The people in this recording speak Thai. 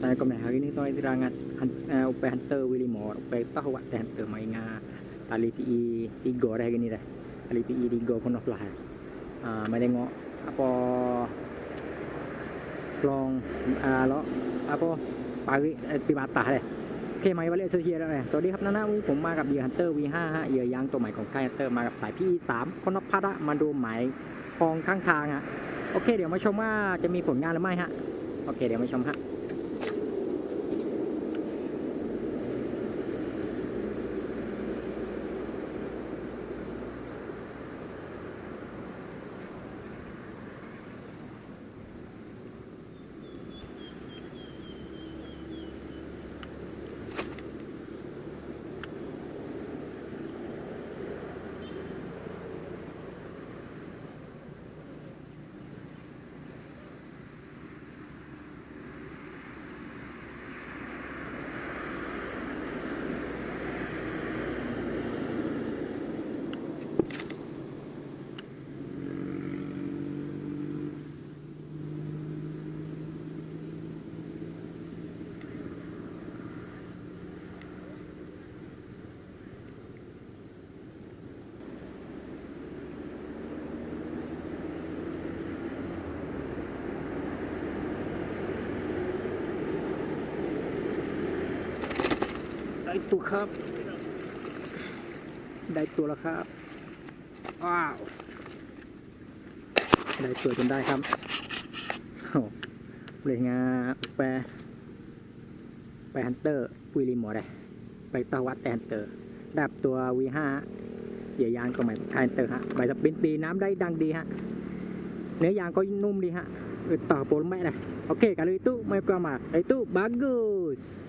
uh, kau hari ni tuan terangat uh, upai hunter Willy Moore upai tahu wak hunter mai nga tali PE 3 dah hari ni dah tali PE 3 pun lah uh, mai tengok apa long uh, lo apa pari eh, pi batah dah โอเคมาวันเล่โซเชียลแล้วไงสวัสดีครับนานาวันนี้ผมมากับเหยื่อฮันเตอร์ V5 ฮะเหยื่อยางตัวใหม่ของค่ายฮันเตอร์มากับสาย PE3 คนนพัฒน์มาดูหมายคลองข้างทางฮะโอเค เดี๋ยวมาชมว่าจะมีผลงานหรือไม่ฮะ โอเค เดี๋ยวมาชมฮะ ได้ตัวครับ ได้ตัวแล้วครับ ว้าว ได้ตัวจนได้ครับโอ้เลยงาแปรไปฮันเตอร์ปุยรีหมอได้ไปตะวัดแต่ฮันเตอร์ดับตัว V5 เหยื่อยางก็ใหม่ไทยฮันเตอร์ฮะใบสปรินต์ดีน้ำได้ดังดีฮะ เนื้อยางก็นุ่มดีฮะอึดต่อโปรแม่เลยโอเค kalau itu mau ke mak itu bagus